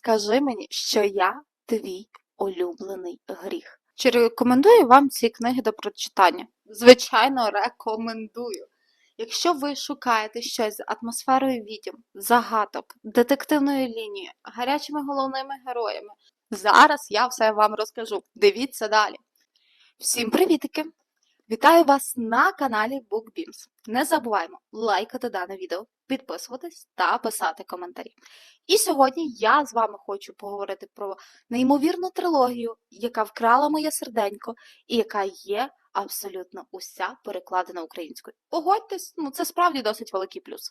скажи мені, що я твій улюблений гріх. Чи рекомендую вам ці книги до прочитання? Звичайно, рекомендую. Якщо ви шукаєте щось з атмосферою відьм, загадок, детективною лінією, гарячими головними героями, зараз я все вам розкажу. Дивіться далі. Всім привітики! Вітаю вас на каналі BookBeams. Не забуваємо лайкати дане відео, підписуватись та писати коментарі. І сьогодні я з вами хочу поговорити про неймовірну трилогію, яка вкрала моє серденько, і яка є абсолютно уся перекладена українською. Погодьтесь, ну це справді досить великий плюс.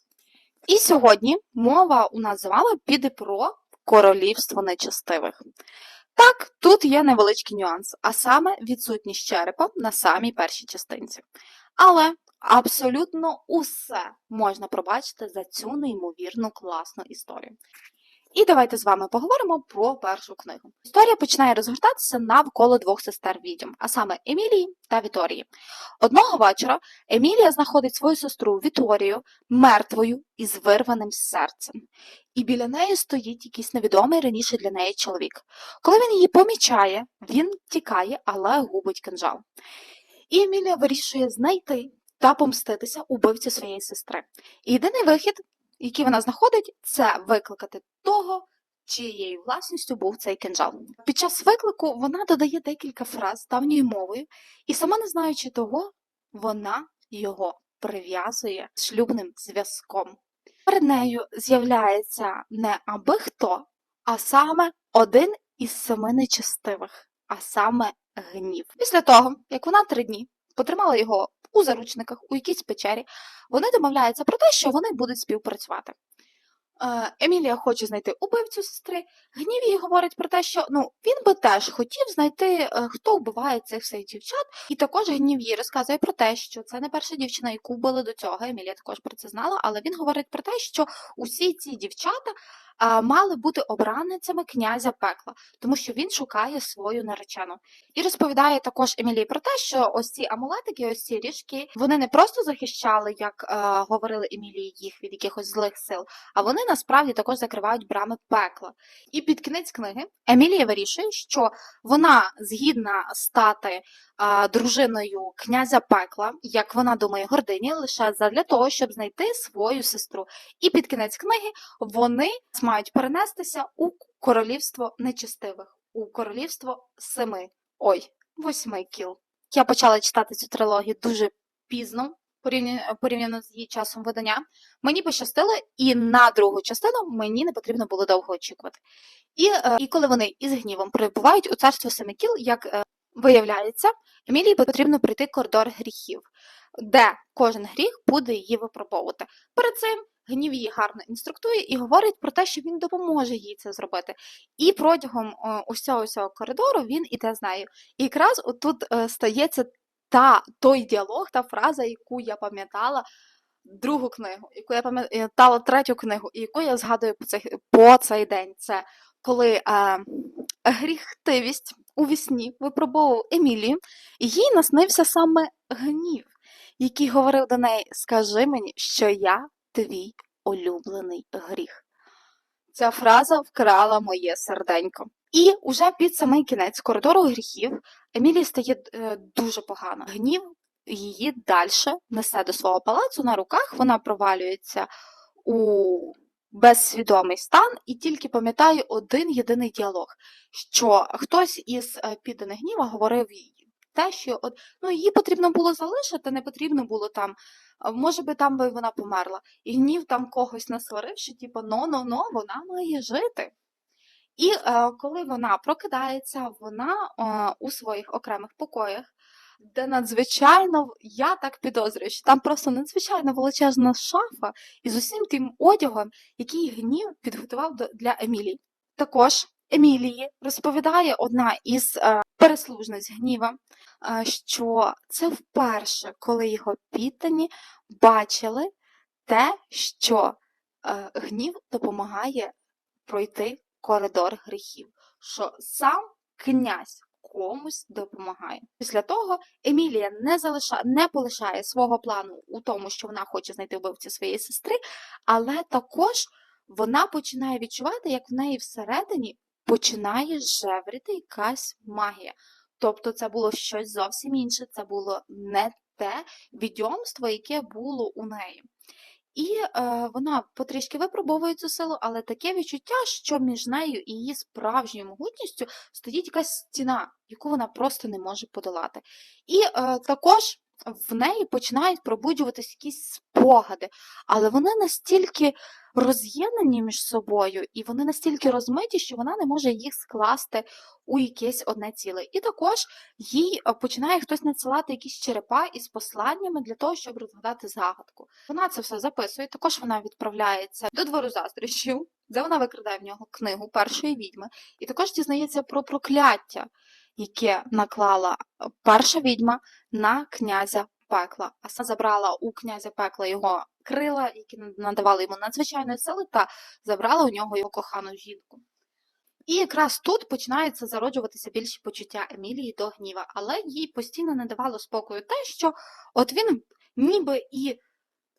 І сьогодні мова у нас з вами піде про королівство нечестивих. Так, тут є невеличкий нюанс, а саме відсутність черепа на самій першій частинці. Але абсолютно усе можна пробачити за цю неймовірну класну історію. І давайте з вами поговоримо про першу книгу. Історія починає розгортатися навколо двох сестер відьом, а саме Емілії та Віторії. Одного вечора Емілія знаходить свою сестру Віторію мертвою і з вирваним серцем. І біля неї стоїть якийсь невідомий раніше для неї чоловік. Коли він її помічає, він тікає, але губить кинжал. І Емілія вирішує знайти та помститися убивцю своєї сестри. І єдиний вихід, який вона знаходить, це викликати того, чиєю власністю був цей кинжал. Під час виклику вона додає декілька фраз давньою мовою, і сама не знаючи того, вона його прив'язує шлюбним зв'язком. Перед нею з'являється не аби хто, а саме один із семи нечестивих, а саме гнів. Після того, як вона три дні потримала його у заручниках у якійсь печері, вони домовляються про те, що вони будуть співпрацювати. Емілія хоче знайти убивцю сестри. Гнів їй говорить про те, що ну він би теж хотів знайти, е, хто вбиває цих всіх дівчат. І також гнів їй розказує про те, що це не перша дівчина, яку вбили до цього. Емілія також про це знала, але він говорить про те, що усі ці дівчата а, мали бути обраницями князя пекла, тому що він шукає свою наречену. І розповідає також Емілії про те, що ось ці амулетики, ось ці ріжки, вони не просто захищали, як е, говорили Емілії, їх від якихось злих сил, а вони насправді також закривають брами пекла. І під кінець книги Емілія вирішує, що вона згідна стати а, дружиною князя пекла, як вона думає, гордині, лише задля того, щоб знайти свою сестру. І під кінець книги вони мають перенестися у королівство нечестивих, у королівство семи, ой, восьми кіл. Я почала читати цю трилогію дуже пізно. Порівня- Порівняно з її часом видання, мені пощастило, і на другу частину мені не потрібно було довго очікувати. І, е, і коли вони із гнівом прибувають у царство Семикіл, як е, виявляється, Емілії потрібно пройти коридор гріхів, де кожен гріх буде її випробовувати. Перед цим гнів її гарно інструктує і говорить про те, що він допоможе їй це зробити. І протягом е, усього цього коридору він іде з нею. І якраз отут стається та той діалог, та фраза, яку я пам'ятала. Другу книгу, яку я пам'ятала третю книгу, і яку я згадую по цей, по цей день. Це коли е, гріхтивість у вісні випробовував Емілію, і їй наснився саме гнів, який говорив до неї: Скажи мені, що я твій улюблений гріх. Ця фраза вкрала моє серденько. І уже під самий кінець коридору гріхів Емілії стає е, дуже погано. Гнів її далі несе до свого палацу на руках, вона провалюється у безсвідомий стан і тільки пам'ятає один єдиний діалог, що хтось із е, підданих гніва говорив їй те, що от, ну, її потрібно було залишити, не потрібно було там, може би там би вона померла. І гнів там когось насварив, що типу, но-но-но, вона має жити. І е, коли вона прокидається, вона е, у своїх окремих покоях, де надзвичайно, я так підозрюю, що там просто надзвичайно величезна шафа із усім тим одягом, який гнів підготував для Емілії. Також Емілії розповідає одна із е, переслужниць гніва, що це вперше, коли його піддані бачили те, що гнів допомагає пройти коридор гріхів, що сам князь комусь допомагає. Після того Емілія не залиша, не полишає свого плану у тому, що вона хоче знайти вбивцю своєї сестри, але також вона починає відчувати, як в неї всередині починає жевріти якась магія. Тобто це було щось зовсім інше, це було не те відьомство, яке було у неї. І е, вона потрішки випробовує цю силу, але таке відчуття, що між нею і її справжньою могутністю стоїть якась стіна, яку вона просто не може подолати. І е, також в неї починають пробуджуватись якісь спогади, але вони настільки роз'єднані між собою, і вони настільки розмиті, що вона не може їх скласти у якесь одне ціле. І також їй е, починає хтось надсилати якісь черепа із посланнями для того, щоб розгадати загадку. Вона це все записує. Також вона відправляється до двору заздрощів, де вона викрадає в нього книгу першої відьми, і також дізнається про прокляття, яке наклала е, перша відьма на князя пекла. А саме забрала у князя пекла його крила, які надавали йому надзвичайної сили, та забрала у нього його кохану жінку. І якраз тут починаються зароджуватися більші почуття Емілії до гніва, але їй постійно не давало спокою те, що от він ніби і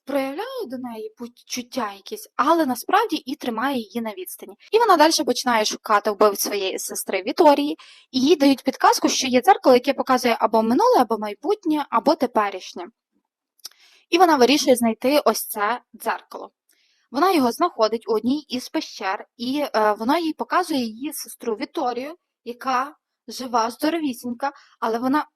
проявляє до неї почуття якісь, але насправді і тримає її на відстані. І вона далі починає шукати вбивць своєї сестри Віторії, і їй дають підказку, що є дзеркало, яке показує або минуле, або майбутнє, або теперішнє. І вона вирішує знайти ось це дзеркало. Вона його знаходить у одній із пещер, і е, вона їй показує її сестру Віторію, яка жива, здоровісінька, але вона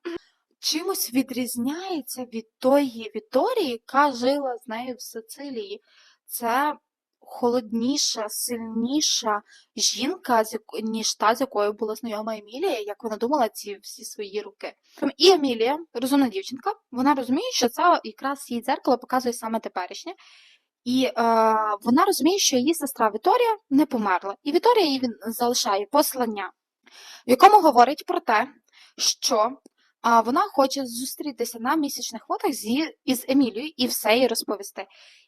чимось відрізняється від тої Віторії, яка жила з нею в Сицилії. Це холодніша, сильніша жінка, ніж та, з якою була знайома Емілія, як вона думала ці всі свої роки. І Емілія, розумна дівчинка, вона розуміє, що це якраз її дзеркало показує саме теперішнє. І е, вона розуміє, що її сестра Віторія не померла. І Віторія їй залишає послання, в якому говорить про те, що вона хоче зустрітися на місячних водах зі, із Емілією і все їй розповісти.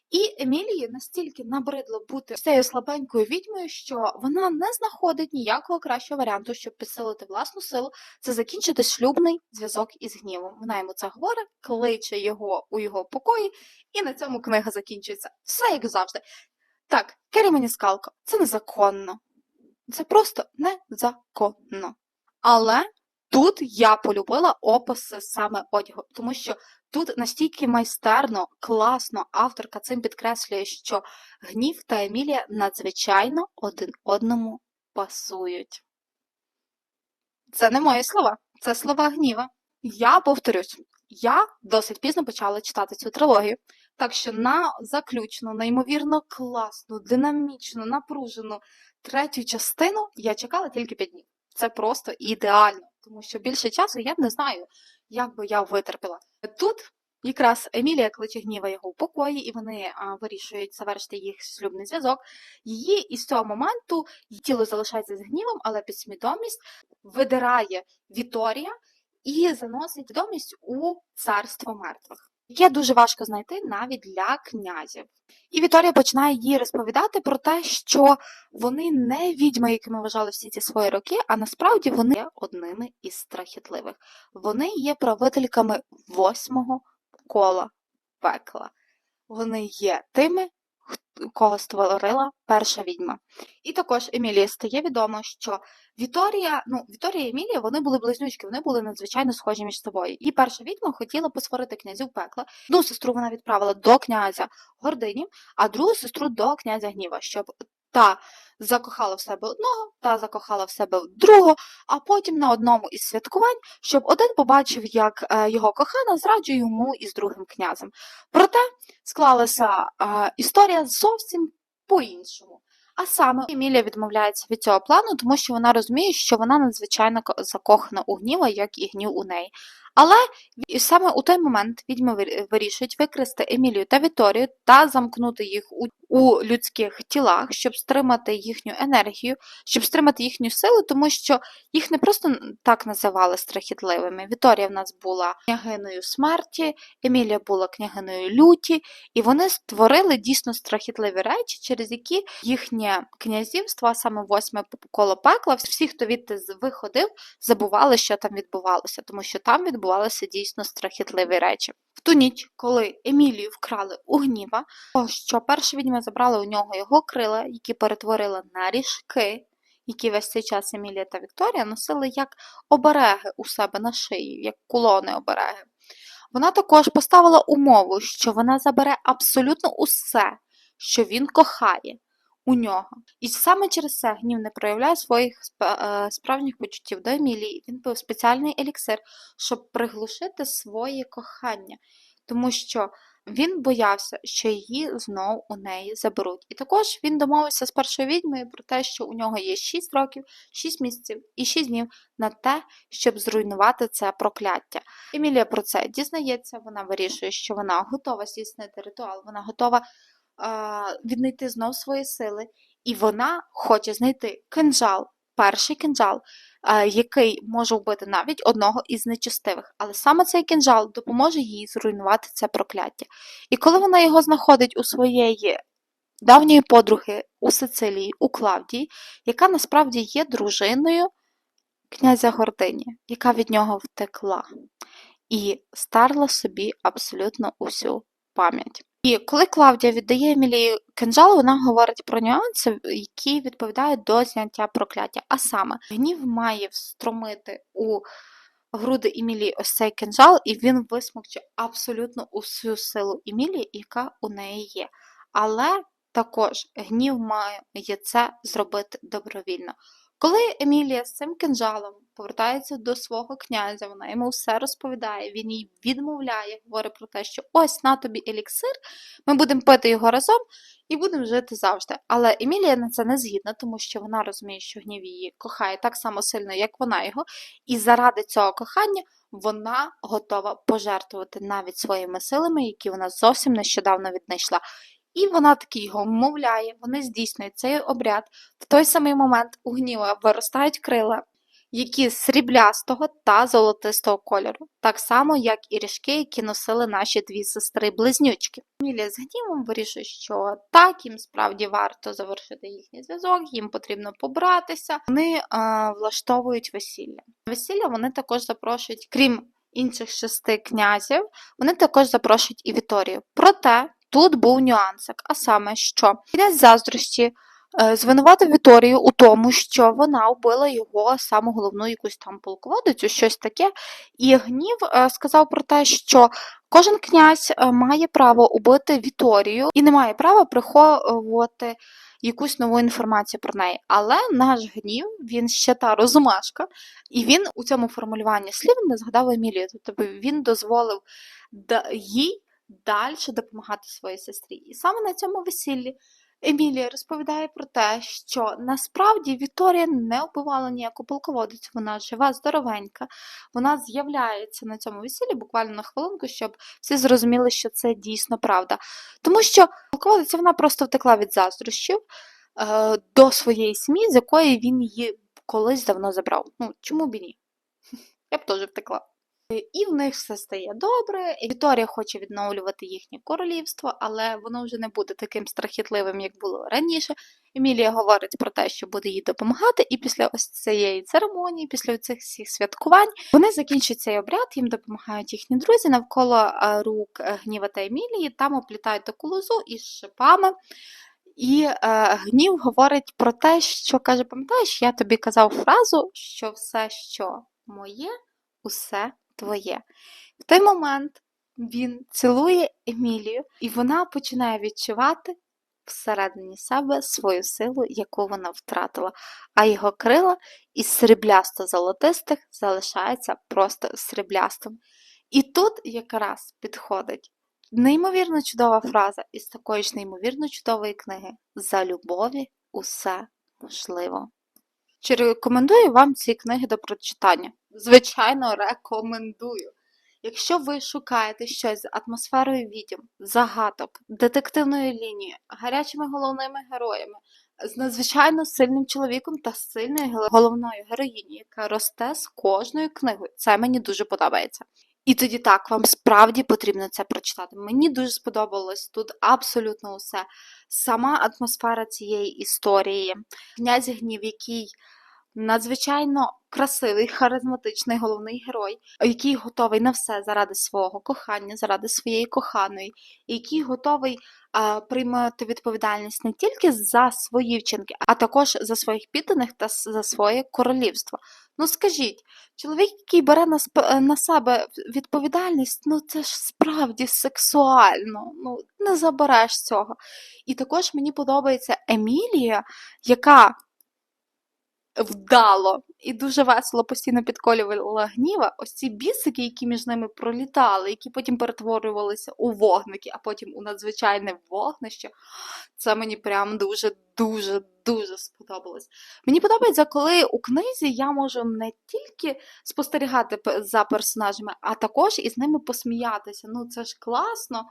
І Емілії настільки набридло бути цією слабенькою відьмою, що вона не знаходить ніякого кращого варіанту, щоб підсилити власну силу, це закінчити шлюбний зв'язок із гнівом. Вона йому це говорить, кличе його у його покої, і на цьому книга закінчується. Все як завжди. Так, Кері мені скалко, це незаконно. Це просто незаконно. Але тут я полюбила описи саме одягу, тому що тут настільки майстерно, класно авторка цим підкреслює, що гнів та Емілія надзвичайно один одному пасують. Це не мої слова, це слова гніва. Я повторюсь, я досить пізно почала читати цю трилогію, так що на заключну, неймовірно класну, динамічну, напружену третю частину я чекала тільки 5 днів. Це просто ідеально, тому що більше часу я не знаю, як би я витерпіла. Тут якраз Емілія кличе гніва його в покої, і вони вирішують завершити їх шлюбний зв'язок. Її із цього моменту тіло залишається з гнівом, але підсвідомість видирає Віторія і заносить відомість у царство мертвих. Яке дуже важко знайти навіть для князів. І Віторія починає їй розповідати про те, що вони не відьми, якими вважали всі ці свої роки, а насправді вони є одними із страхітливих. Вони є правительками восьмого кола пекла. Вони є тими, кого створила перша відьма. І також Емілія стає відомо, що Віторія, ну, Віторія і Емілія, вони були близнючки, вони були надзвичайно схожі між собою. І перша відьма хотіла посварити князів пекла. Одну сестру вона відправила до князя Гордині, а другу сестру до князя Гніва, щоб та закохала в себе одного, та закохала в себе другого, а потім на одному із святкувань, щоб один побачив, як е, його кохана зраджує йому із другим князем. Проте склалася е, історія зовсім по-іншому. А саме Емілія відмовляється від цього плану, тому що вона розуміє, що вона надзвичайно закохана у гніва, як і гнів у неї. Але саме у той момент відьми вир- вирішують викрасти Емілію та Віторію та замкнути їх у, людських тілах, щоб стримати їхню енергію, щоб стримати їхню силу, тому що їх не просто так називали страхітливими. Віторія в нас була княгиною смерті, Емілія була княгиною люті, і вони створили дійсно страхітливі речі, через які їхнє князівство, саме восьме коло пекла, всі, хто відти виходив, забували, що там відбувалося, тому що там відбувалося відбувалися дійсно страхітливі речі. В ту ніч, коли Емілію вкрали у гніва, то що перша відьма забрала у нього його крила, які перетворила на ріжки, які весь цей час Емілія та Вікторія носили як обереги у себе на шиї, як кулони обереги. Вона також поставила умову, що вона забере абсолютно усе, що він кохає у нього. І саме через це гнів не проявляє своїх е, справжніх почуттів до Емілії. Він пив спеціальний еліксир, щоб приглушити своє кохання, тому що він боявся, що її знов у неї заберуть. І також він домовився з першою відьмою про те, що у нього є 6 років, 6 місяців і 6 днів на те, щоб зруйнувати це прокляття. Емілія про це дізнається, вона вирішує, що вона готова здійснити ритуал, вона готова віднайти знов свої сили, і вона хоче знайти кинжал, перший кинжал, е, який може вбити навіть одного із нечестивих. Але саме цей кинжал допоможе їй зруйнувати це прокляття. І коли вона його знаходить у своєї давньої подруги у Сицилії, у Клавдії, яка насправді є дружиною князя Гордині, яка від нього втекла і старла собі абсолютно усю пам'ять. І коли Клавдія віддає Емілії кинжал, вона говорить про нюанси, які відповідають до зняття прокляття. А саме, гнів має встромити у груди Емілії ось цей кинжал, і він висмокче абсолютно усю силу Емілії, яка у неї є. Але також гнів має це зробити добровільно. Коли Емілія з цим кинжалом повертається до свого князя, вона йому все розповідає, він їй відмовляє, говорить про те, що ось на тобі еліксир, ми будемо пити його разом і будемо жити завжди. Але Емілія на це не згідна, тому що вона розуміє, що гнів її кохає так само сильно, як вона його, і заради цього кохання вона готова пожертвувати навіть своїми силами, які вона зовсім нещодавно віднайшла. І вона таки його вмовляє, вони здійснюють цей обряд. В той самий момент у гніва виростають крила, які сріблястого та золотистого кольору, так само, як і ріжки, які носили наші дві сестри-близнючки. Емілія з гнівом вирішує, що так, їм справді варто завершити їхній зв'язок, їм потрібно побратися. Вони е, влаштовують весілля. Весілля вони також запрошують, крім інших шести князів, вони також запрошують і Віторію. Проте тут був нюансик, а саме, що князь заздрості е, звинуватив Віторію у тому, що вона вбила його саму головну якусь там полководицю, щось таке. І гнів е, сказав про те, що кожен князь е, має право убити Віторію і не має права приховувати якусь нову інформацію про неї. Але наш гнів, він ще та розумашка, і він у цьому формулюванні слів не згадав Емілію. Тобто він дозволив їй далі допомагати своїй сестрі. І саме на цьому весіллі Емілія розповідає про те, що насправді Вікторія не вбивала ніяку полководицю, вона жива, здоровенька, вона з'являється на цьому весіллі буквально на хвилинку, щоб всі зрозуміли, що це дійсно правда. Тому що полководиця вона просто втекла від заздрощів е, до своєї сім'ї, з якої він її колись давно забрав. Ну, чому б і ні? Я б теж втекла. І в них все стає добре. і Вікторія хоче відновлювати їхнє королівство, але воно вже не буде таким страхітливим, як було раніше. Емілія говорить про те, що буде їй допомагати, і після ось цієї церемонії, після цих всіх святкувань, вони закінчують цей обряд, їм допомагають їхні друзі навколо е, рук е, Гніва та Емілії, там оплітають таку лозу із шипами. І е, гнів говорить про те, що каже: пам'ятаєш, я тобі казав фразу, що все, що моє, усе твоє. В той момент він цілує Емілію, і вона починає відчувати всередині себе свою силу, яку вона втратила, а його крила із сріблясто-золотистих залишаються просто сріблястим. І тут якраз підходить неймовірно чудова фраза із такої ж неймовірно чудової книги За любові усе можливо. Чи рекомендую вам ці книги до прочитання? Звичайно, рекомендую. Якщо ви шукаєте щось з атмосферою відьом, загадок, детективною лінією, гарячими головними героями, з надзвичайно сильним чоловіком та сильною головною героїнею, яка росте з кожною книгою, це мені дуже подобається. І тоді так, вам справді потрібно це прочитати. Мені дуже сподобалось тут абсолютно усе. Сама атмосфера цієї історії, князь гнів, який надзвичайно красивий, харизматичний головний герой, який готовий на все заради свого кохання, заради своєї коханої, який готовий а, приймати відповідальність не тільки за свої вчинки, а також за своїх підданих та за своє королівство. Ну скажіть, чоловік, який бере на, сп- на себе відповідальність, ну це ж справді сексуально. Ну не забереш цього. І також мені подобається Емілія, яка вдало і дуже весело постійно підколювала гніва. Ось ці бісики, які між ними пролітали, які потім перетворювалися у вогники, а потім у надзвичайне вогнище. Це мені прям дуже, дуже, дуже сподобалось. Мені подобається, коли у книзі я можу не тільки спостерігати за персонажами, а також із ними посміятися. Ну це ж класно.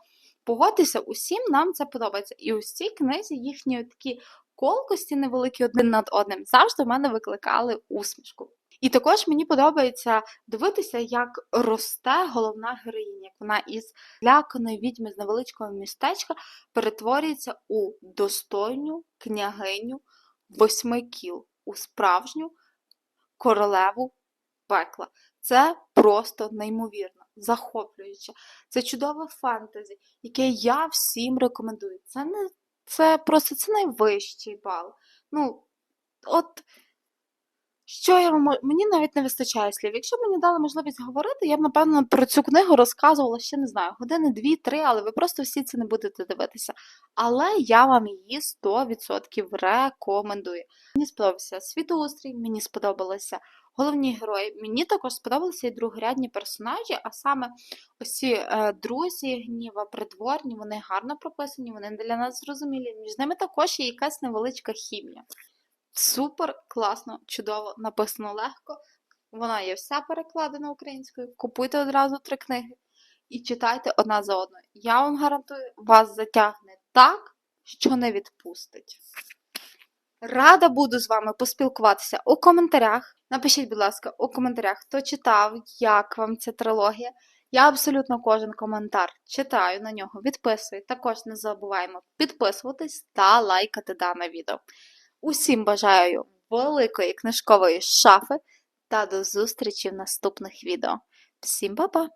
Погодьтеся, усім нам це подобається. І у цій книзі їхні такі колкості невеликі один над одним завжди в мене викликали усмішку. І також мені подобається дивитися, як росте головна героїня, як вона із ляканої відьми з невеличкого містечка перетворюється у достойну княгиню восьми кіл, у справжню королеву пекла. Це просто неймовірно, захоплююче. Це чудове фентезі, яке я всім рекомендую. Це не це просто це найвищий бал. Ну, от що я вам мені навіть не вистачає слів. Якщо мені дали можливість говорити, я б напевно про цю книгу розказувала ще не знаю, години дві-три, але ви просто всі це не будете дивитися. Але я вам її 100% рекомендую. Мені сподобався світоустрій, мені сподобалися головні герої. Мені також сподобалися і другорядні персонажі, а саме ці е, друзі гніва, придворні, вони гарно прописані, вони для нас зрозумілі. Між ними також є якась невеличка хімія. Супер, класно, чудово, написано легко. Вона є вся перекладена українською. Купуйте одразу три книги і читайте одна за одною. Я вам гарантую, вас затягне так, що не відпустить. Рада буду з вами поспілкуватися у коментарях. Напишіть, будь ласка, у коментарях, хто читав, як вам ця трилогія. Я абсолютно кожен коментар читаю на нього, відписую. Також не забуваємо підписуватись та лайкати дане відео. Усім бажаю великої книжкової шафи та до зустрічі в наступних відео. Всім па-па!